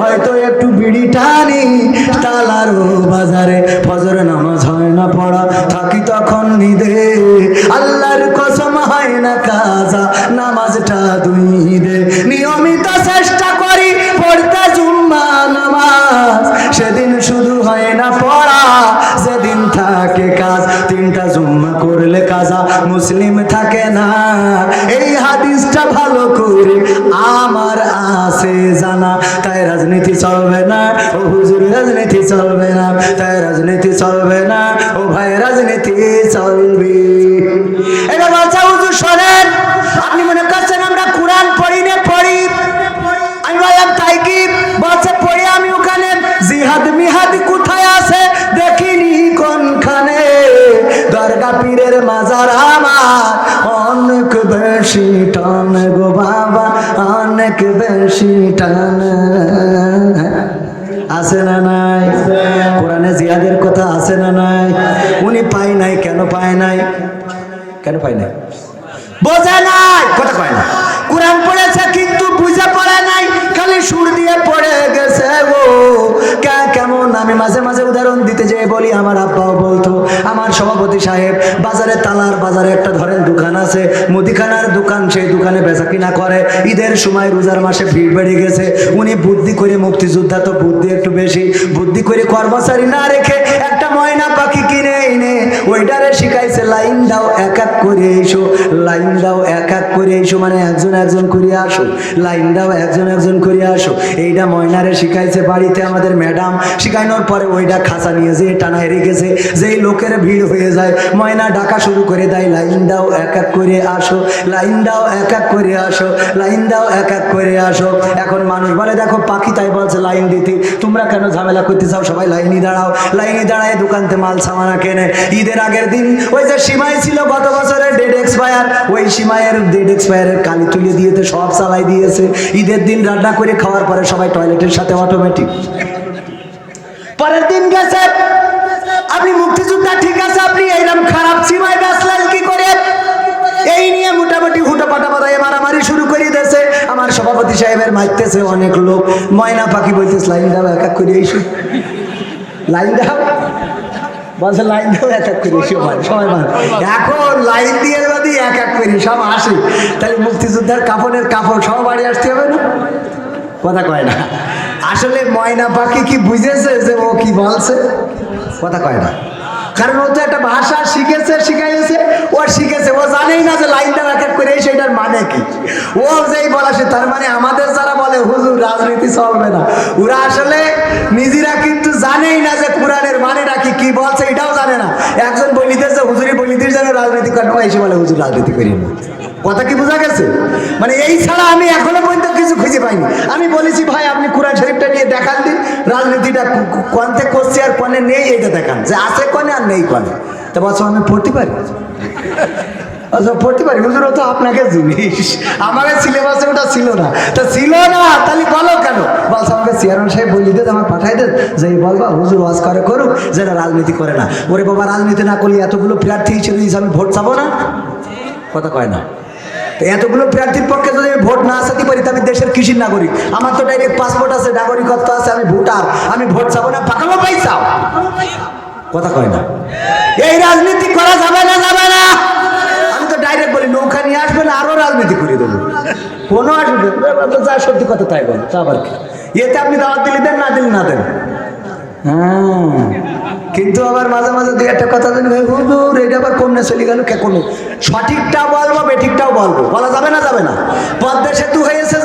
হয়তো একটু বিড়ি টানি তালারও বাজারে ফজর নামাজ হয় না পড়া, থাকি তখন নিদে। আল্লাহর কসম হয় না কাজা, নামাজটা দুই দে নিয়মিত মুসলিম থাকে না। এই হাদিসটা ভালো করে আমার আছে জানা। তাই রাজনীতি চলবে না। ও হুজুর, রাজনীতি চলবে না। তাই রাজনীতি চলবে না। ও ভাই, রাজনীতি চলবে মাজার আমার অনেক বেশি টান গো বাবা, অনেক বেশি টান। আছে না নাই? কোরআনে জিহাদের কথা আছে না নাই? উনি পায় নাই, কেন পায় নাই? কেন পায় নাই? বোঝে নাই? উদাহরণ দিতে যেয়ে বলি, আমার আব্বাও বলতো, আমার সভাপতি সাহেব, বাজারে তালার বাজারে একটা ধরেন দোকান আছে, মুদিখানার দোকান, সেই দোকানে বেচা কিনা করে। ঈদের সময় রোজার মাসে ভিড় বেড়ে গেছে। উনি বুদ্ধি করে মুক্তিযোদ্ধা, তো বুদ্ধি একটু বেশি। বুদ্ধি করে কর্মচারী না রেখে একটা ময়না পাখি কিনে এনে, ওইটারে শিখাইছে, লাইন দাও এক এক করে এসো, লাইন দাও এক এক করে এসো মানে একজন একজন করে আসো। লাইন দাও, একজন একজন করে আসো। এইটা ময়নারে শিখাইছে বাড়িতে আমাদের ম্যাডাম। শিখানোর পরে ওইটা খাঁচা নিয়ে যে টানায় রেখেছে যেই লোকের ভিড় হয়ে যায়, ময়না ডাকা শুরু করে দেয়, লাইন দাও, এক এক করে আসো। লাইন দাও, এক এক করে আসো। লাইন দাও, এক এক করে আসো। এখন মানুষ বলে, দেখো, পাখি তাই বলছে, লাইন দিতে। তোমরা কেন ঝামেলা করতে চাও সবাই লাইনে দাঁড়াও। লাইনে দাঁড়ায় দোকানতে মাল সামানা কেনে। ঈদের আগের দিন ওই যে সীমাই ছিল গত বছরের ডেট এক্সপায়ার, ওই সীমায়ের ডেট এক্সপায়ারের কালি তুলে দিয়েতে সব চালাই দিয়েছে। ঈদের দিন রান্না করে খাওয়ার পরে সবাই টয়লেটের সাথে অটোমেটিক পরের দিন গেছে, আপনি মুক্তিযোদ্ধা, ঠিক আছে, আপনি এইরকম খারাপ সীমায় বেসলেন কি করে? এই নিয়ে মোটামুটি হুটো পাটা পাতায় মারামারি শুরু করে দিয়েছে। আমার সভাপতি সাহেবের মারতেছে অনেক লোক, ময়না পাখি বলতেছে, লাইন দাও, এক এক করে এইসব লাইন দাও? বলছে, লাইন দাও, এক এক করে সবাই মানে এখন লাইন দিয়ে এক এক করে সব আসে। তাহলে মুক্তিযোদ্ধার কাপড়ের কাপড় সব বাড়ি আসতে হবে না? কথা কয় না। আসলে ময়না পাখি কি বুঝেছে যে ও কি বলছে? কথা কয় না। কারণ ও তো একটা ভাষা শিখেছে শিখাইছে ও শিখেছে। ও জানেই না যে লাইনটা এক এক করে সেটার মানে কি। ও যেই বলা সে, তার মানে আমাদের যারা বলে, হুজুর, রাজনীতি চলবে না। ওরা আসলে নিজেরা কিন্তু জানেই না যে কোরআনের মানেটা কি কি বলছে, এটাও একজন বলিতেছে হুজুরি বলিতে জানে রাজনীতি করেন। ও এসে বলে, হুজুর, রাজনীতি করি না। কথা কি বোঝা গেছে? মানে এই ছাড়া আমি এখনও পর্যন্ত কিছু খুঁজে পাইনি। আমি বলেছি, ভাই, আপনি কোরআন শরীফটা নিয়ে দেখান দিন রাজনীতিটা কনতে করছে আর কনে নেই এটা দেখান। যে আছে কনে আর নেই কনে তা বছর আমি পড়তে পারি? আচ্ছা পড়তে পারি হুজুর তো আপনাকে জিনিস। সিলেবাসে ওটা ছিল না। তা ছিল না, তাহলে বলো কেন? বলছে, আমাকে চেয়ারম্যান সাহেব বলি পাঠাই যে বলবা, হুজুর ওয়াজ করে, করুক, যেটা রাজনীতি করে না। ওরে বাবা, রাজনীতি না করলে এতগুলো প্রার্থী হিসেবে আমি ভোট চাবো না? কথা কয় না। এতগুলো প্রার্থীর পক্ষে যদি আমি ভোট না আসাতে পারি আমি দেশের কৃষির নাগরিক। আমার তো ডাইরেক্ট পাসপোর্ট আছে, নাগরিকত্ব আছে, আমি ভোটার। আমি ভোট চাবো না, পাকাবো পাইছাও? কথা কয় না। এই রাজনীতি করা যাবে না রাজনীতি করে দেবো। কোনো আসবে যা, সত্যি কথা তাই বল, তা আবার কি? এতে আপনি দাওয়াত দিলে দেন, না দিলে না দেন? হ্যাঁ। কিন্তু আবার মাঝে মাঝে দুই একটা কথা জানি ভাই, হুজুর, এটা আবার কমনে চলে গেল কে কোনো? সঠিকটা বলব, বেঠিকটাও বলব। বলা যাবে না যাবে না। পদ্মা সেতু হয়েছে